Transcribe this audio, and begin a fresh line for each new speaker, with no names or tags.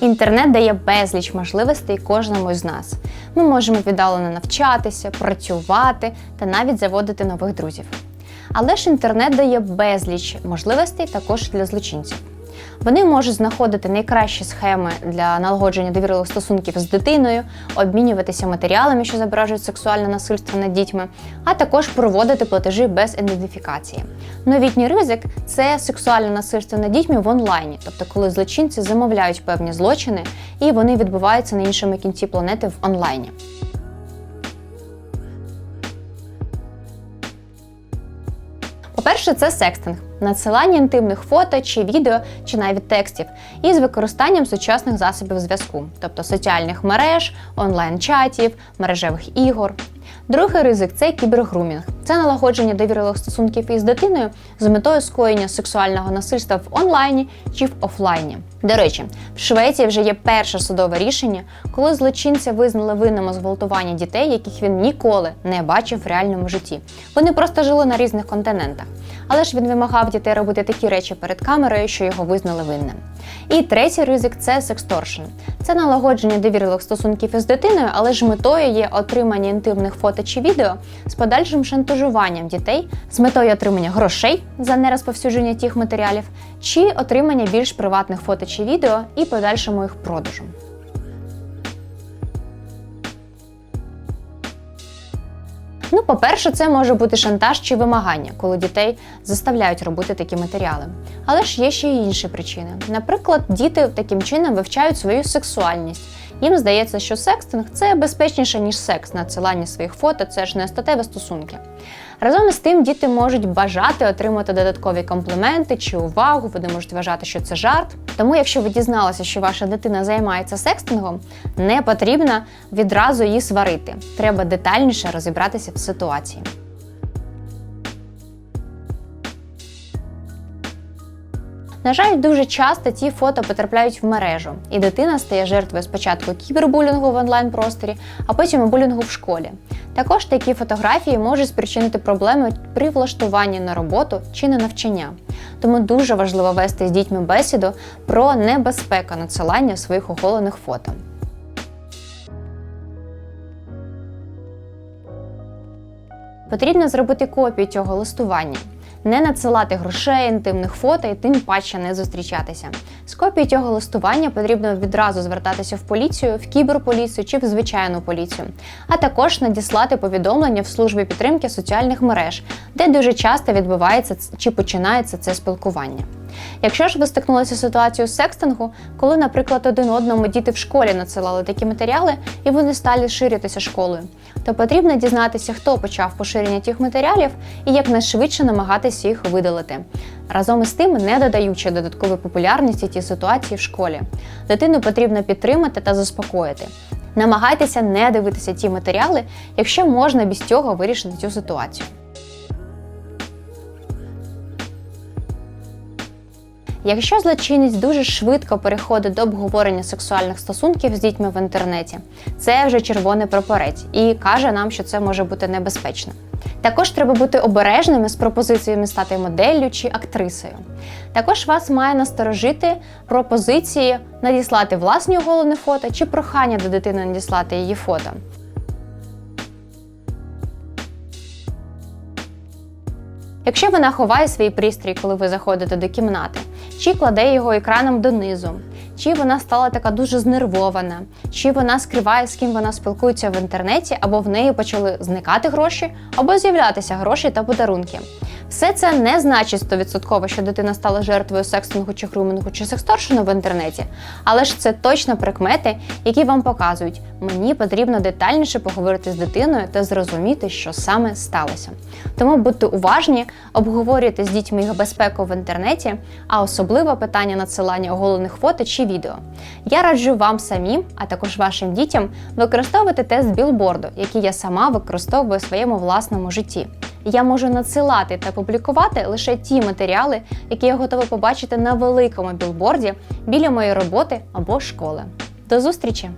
Інтернет дає безліч можливостей кожному з нас. Ми можемо віддалено навчатися, працювати та навіть заводити нових друзів. Але ж інтернет дає безліч можливостей також для злочинців. Вони можуть знаходити найкращі схеми для налагодження довірливих стосунків з дитиною, обмінюватися матеріалами, що зображують сексуальне насильство над дітьми, а також проводити платежі без ідентифікації. Новітній ризик це сексуальне насильство над дітьми в онлайні, тобто коли злочинці замовляють певні злочини і вони відбуваються на іншому кінці планети в онлайні. По-перше, це секстинг, надсилання інтимних фото чи відео, чи навіть текстів, із використанням сучасних засобів зв'язку, тобто соціальних мереж, онлайн-чатів, мережевих ігор. Другий ризик це кібергрумінг. Це налагодження довірливих стосунків із дитиною з метою скоєння сексуального насильства в онлайні чи в офлайні. До речі, в Швеції вже є перше судове рішення, коли злочинця визнали винним у зґвалтуванні дітей, яких він ніколи не бачив в реальному житті. Вони просто жили на різних континентах. Але ж він вимагав дітей робити такі речі перед камерою, що його визнали винним. І третій ризик це сексторшн. Це налагодження довірливих стосунків із дитиною, але ж метою є отримання інтимних фото чи відео з подальшим шантажуванням дітей з метою отримання грошей за нерозповсюдження тих матеріалів, чи отримання більш приватних фото чи відео і подальшому їх продажу. Ну, по-перше, це може бути шантаж чи вимагання, коли дітей заставляють робити такі матеріали. Але ж є ще й інші причини. Наприклад, діти таким чином вивчають свою сексуальність. Їм здається, що секстинг це безпечніше, ніж секс, надсилання своїх фото, це ж не статеві стосунки. Разом із тим, діти можуть бажати отримати додаткові компліменти чи увагу, вони можуть вважати, що це жарт. Тому, якщо ви дізналися, що ваша дитина займається секстингом, не потрібно відразу її сварити. Треба детальніше розібратися в ситуації. На жаль, дуже часто ці фото потрапляють в мережу, і дитина стає жертвою спочатку кібербулінгу в онлайн-просторі, а потім і булінгу в школі. Також такі фотографії можуть спричинити проблеми при влаштуванні на роботу чи на навчання. Тому дуже важливо вести з дітьми бесіду про небезпеку надсилання своїх оголених фото. Потрібно зробити копію цього листування, не надсилати грошей, інтимних фото і тим паче не зустрічатися. З копії цього листування потрібно відразу звертатися в поліцію, в кіберполіцію чи в звичайну поліцію, а також надіслати повідомлення в службі підтримки соціальних мереж, де дуже часто відбувається чи починається це спілкування. Якщо ж ви стикнулися з ситуацією секстингу, коли, наприклад, один одному діти в школі надсилали такі матеріали і вони стали ширитися школою, то потрібно дізнатися, хто почав поширення тих матеріалів і якнайшвидше намагатися їх видалити. Разом із тим, не додаючи додаткової популярності ті ситуації в школі. Дитину потрібно підтримати та заспокоїти. Намагайтеся не дивитися ті матеріали, якщо можна без цього вирішити цю ситуацію. Якщо злочинець дуже швидко переходить до обговорення сексуальних стосунків з дітьми в інтернеті, це вже червоний прапорець і каже нам, що це може бути небезпечно. Також треба бути обережними з пропозиціями стати моделлю чи актрисою. Також вас має насторожити пропозиції надіслати власні оголені фото чи прохання до дитини надіслати її фото. Якщо вона ховає свій пристрій, коли ви заходите до кімнати, чи кладе його екраном донизу, чи вона стала така дуже знервована, чи вона скриває, з ким вона спілкується в інтернеті, або в неї почали зникати гроші, або з'являтися гроші та подарунки. Все це не значить 100%, що дитина стала жертвою секстингу чи грумінгу чи сексторшину в інтернеті, але ж це точно прикмети, які вам показують, мені потрібно детальніше поговорити з дитиною та зрозуміти, що саме сталося. Тому будьте уважні, обговорюйте з дітьми їх безпеку в інтернеті, а особливо питання надсилання оголених фото чи відео. Я раджу вам самим, а також вашим дітям, використовувати тест білборду, який я сама використовую у своєму власному житті. Я можу надсилати та публікувати лише ті матеріали, які я готова побачити на великому білборді біля моєї роботи або школи. До зустрічі!